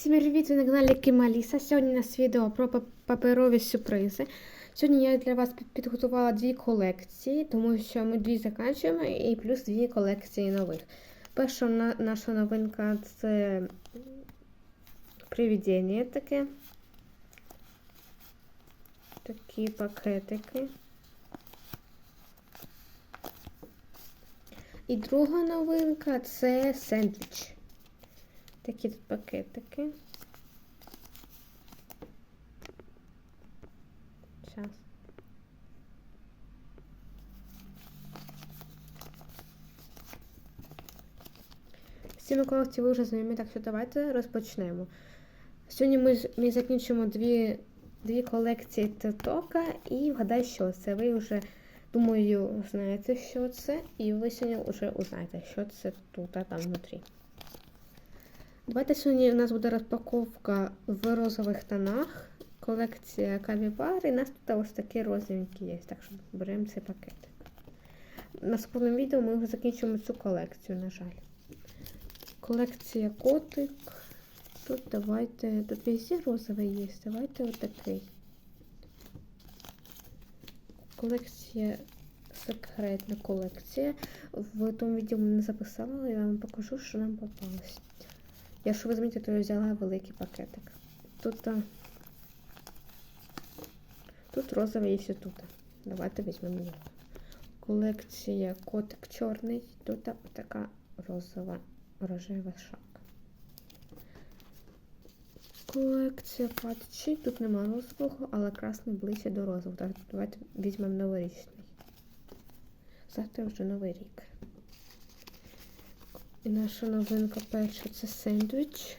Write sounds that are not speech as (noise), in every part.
Всім привіт, ви на каналі Кімаліса. Сьогодні у нас відео про паперові сюрпризи. Сьогодні я для вас підготувала дві колекції, тому що ми дві закінчуємо і плюс дві колекції нових. Перша наша новинка це привідення таке. Такі пакетики. І друга новинка це сендвіч. Такі тут пакетики. Зараз. З цими ви вже знайомі, так що давайте розпочнемо. Сьогодні ми, ми закінчимо дві, дві колекції Тетока і вгадай, що це. Ви вже, думаю, знаєте, що це, і ви сьогодні вже узнаєте, що це тут, а там внутрі. Давайте сьогодні у нас буде розпаковка в розових тонах. Колекція кавібар. І у нас тут ось такі розовенькі є. Так що беремо цей пакет. Наступному відео ми закінчимо цю колекцію, на жаль. Колекція котик. Тут давайте. Тут везде розовий є. Давайте отакий. Колекція. Секретна колекція. В тому відео не записала, я вам покажу, що нам попалось. Якщо ви замітите, то я взяла великий пакетик. Тут, а, тут розовий є тут. Давайте візьмемо його. Колекція котик чорний. Тут така розова рожева шапка. Колекція патчі. Тут нема розового, але красний ближче до розового. Так, давайте візьмемо новорічний. Завтра вже новий рік. І наша новинка перша це сендвіч.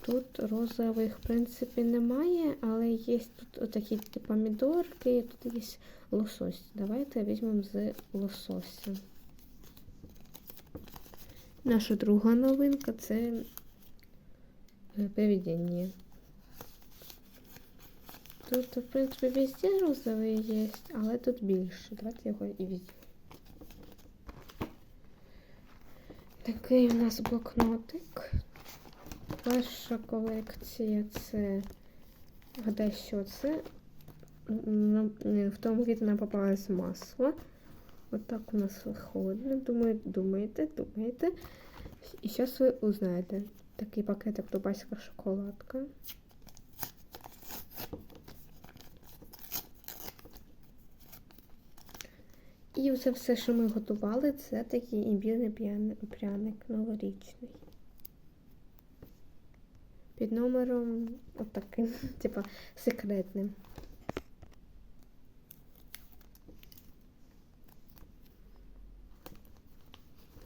Тут розових, в принципі, немає, але є тут отакі типу, помідорки, і тут є лосось. Давайте візьмемо з лососем. Наша друга новинка це е, привідення. Тут, в принципі, везде розовий є, але тут більше. Давайте його і візьмемо. Такий у нас блокнотик. Перша колекція це. Гадай, що це? В тому відео нам попалось масло. Отак у нас виходить. Думаю, думаєте, думаєте. І зараз ви узнаєте. Такий пакетик дубайська шоколадка. І це все, що ми готували, це такий імбірний пряник новорічний. Під номером отаким, (laughs) типа секретним.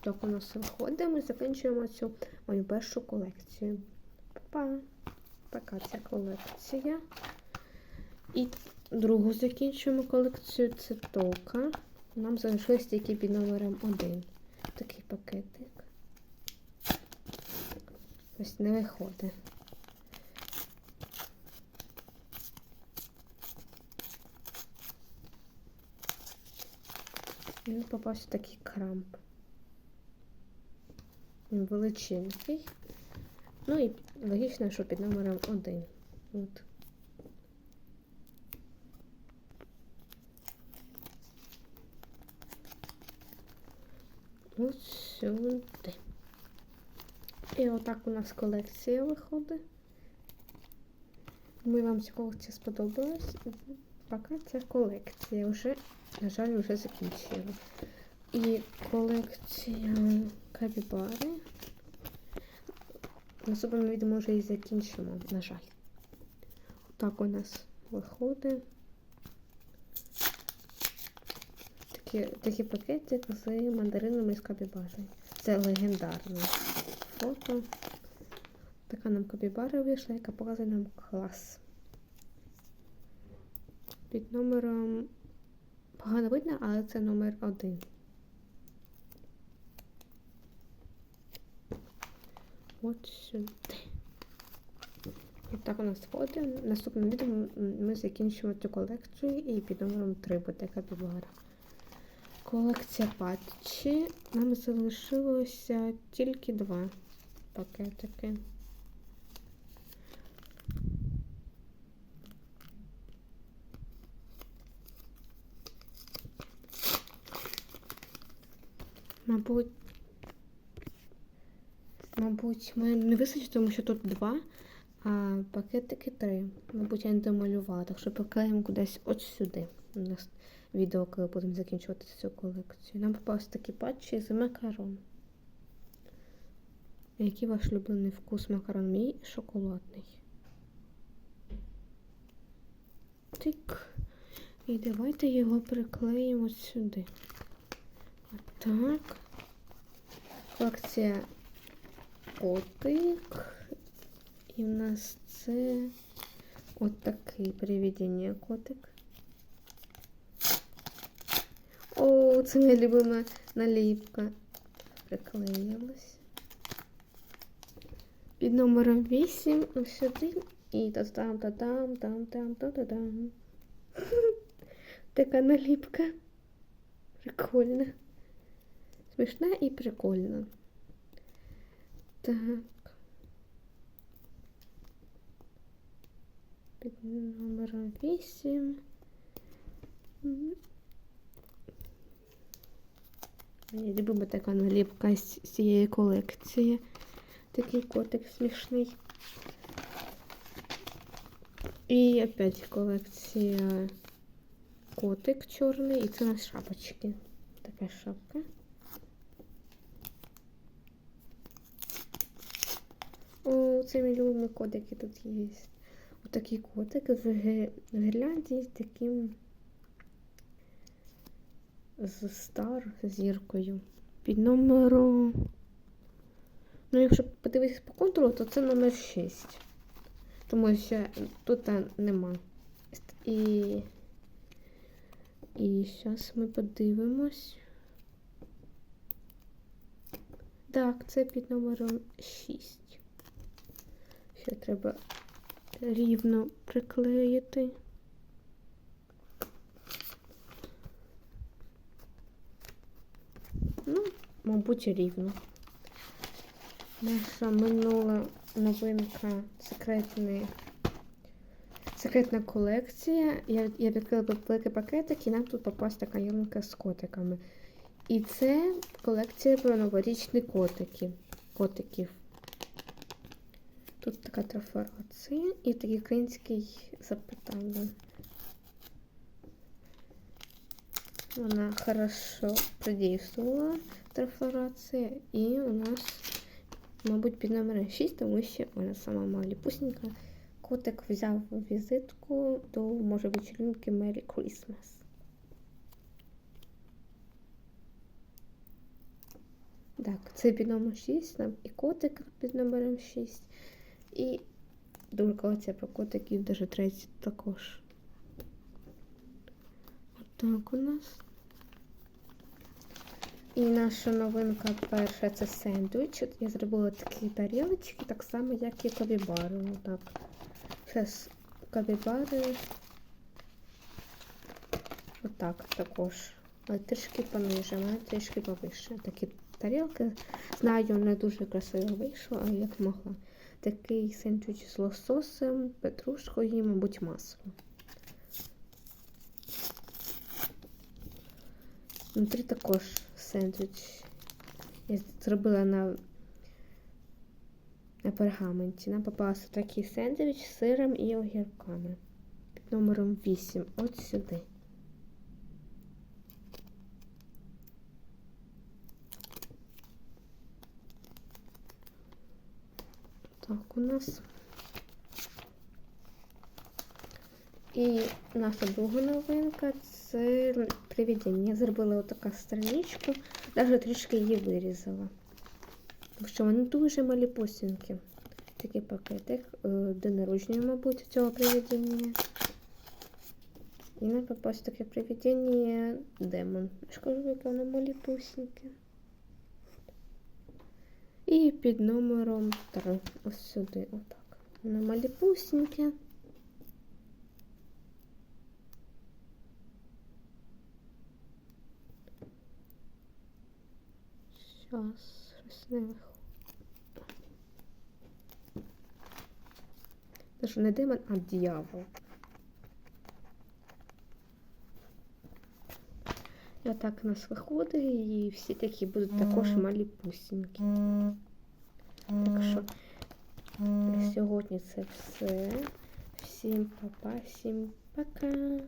Так у нас виходить, ми закінчуємо цю мою першу колекцію. Па-па. Така ця колекція. І другу закінчуємо колекцію це тока. Нам залишилось тільки під номером 1. Такий пакетик. Ось не виходить. Він попався такий крамп. Він величенький. Ну і логічно, що під номером 1. От. Сюди. І отак у нас колекція виходить. Думаю, вам ця колекція сподобалась. Поки ця колекція вже, на жаль, вже закінчила. І колекція капібари. Наступному відео може і закінчимо, на жаль. Отак у нас виходить. Такі, такий пакетик з мандаринами з капібари. Це легендарне фото. Така нам капібара вийшла, яка показує нам клас. Під номером погано видно, але це номер один. От сюди. І так у нас фото. В наступному відео ми закінчимо цю колекцію і під номером 3 буде капібара колекція патчі. Нам залишилося тільки два пакетики. Мабуть, мабуть, ми не вистачить, тому що тут два, а пакетики три. Мабуть, я не домалювала, так що поклеїмо кудись от сюди. У нас відео, коли будемо закінчувати цю колекцію. Нам попався такі патчі з макарон. Який ваш улюблений вкус макарон? Мій шоколадний. Тик. І давайте його приклеїмо сюди. Отак. Колекція котик. І в нас це от такий привідення котик. Це моя любима наліпка. Приклеїлась. Під номером 8 ось сюди. І та там та там там там та та там Така наліпка. Прикольна. Смішна і прикольна. Так. Під номером 8. Мені любима така наліпка з цієї колекції. Такий котик смішний. І опять колекція котик чорний. І це у нас шапочки. Така шапка. О, це мій любимий котик, який тут є. Отакий котик в гірлянді з таким з стар зіркою. Під номером. Ну, якщо подивитися по контуру, то це номер 6. Тому що тут нема. І. І зараз ми подивимось. Так, це під номером 6. Ще треба рівно приклеїти. Ну, мабуть, рівно. Наша минула новинка секретний. Секретна колекція. Я, я відкрила великий пакетик і нам тут попалась така ялинка з котиками. І це колекція про новорічні котики. котиків. Тут така трафарація і такий український запитання. Вона хорошо продействувала трафарація. І у нас, мабуть, під номером 6, тому що вона сама маліпусенька. Котик взяв візитку до, може, вечеринки Merry Christmas. Так, це під номером 6, там і котик під номером 6. І друга колекція про котиків, даже третій також. Отак у нас. І наша новинка перша це сендвіч. Я зробила такі тарілочки, так само, як і кавібари. Отак. Зараз кавібари. Отак також. Але трішки пониже, а трішки повище. Такі тарілки. Знаю, не дуже красиво вийшло, але як могла. Такий сендвіч з лососем, петрушкою і, мабуть, маслом. Внутрі також сендвіч. Я зробила на, на пергаменті. Нам попався такий сендвіч з сиром і огірками. Під номером 8. От сюди. Так, у нас. І наша друга новинка це привідення. Я зробила отака страничку, навіть трішки її вирізала. Тому що вони дуже малі посінки. Такий пакетик, е, народження, мабуть, цього привідення. І нам попалось таке привідення демон. Я ж кажу, яке воно малі пусінки. І під номером 3. Ось сюди, отак. На малі пусінки. Щас, щось не виходить. Це що не демон, а дьявол. І отак у нас виходить, і всі такі будуть також малі пусінки. Так що на сьогодні це все. Всім па-па, всім пока.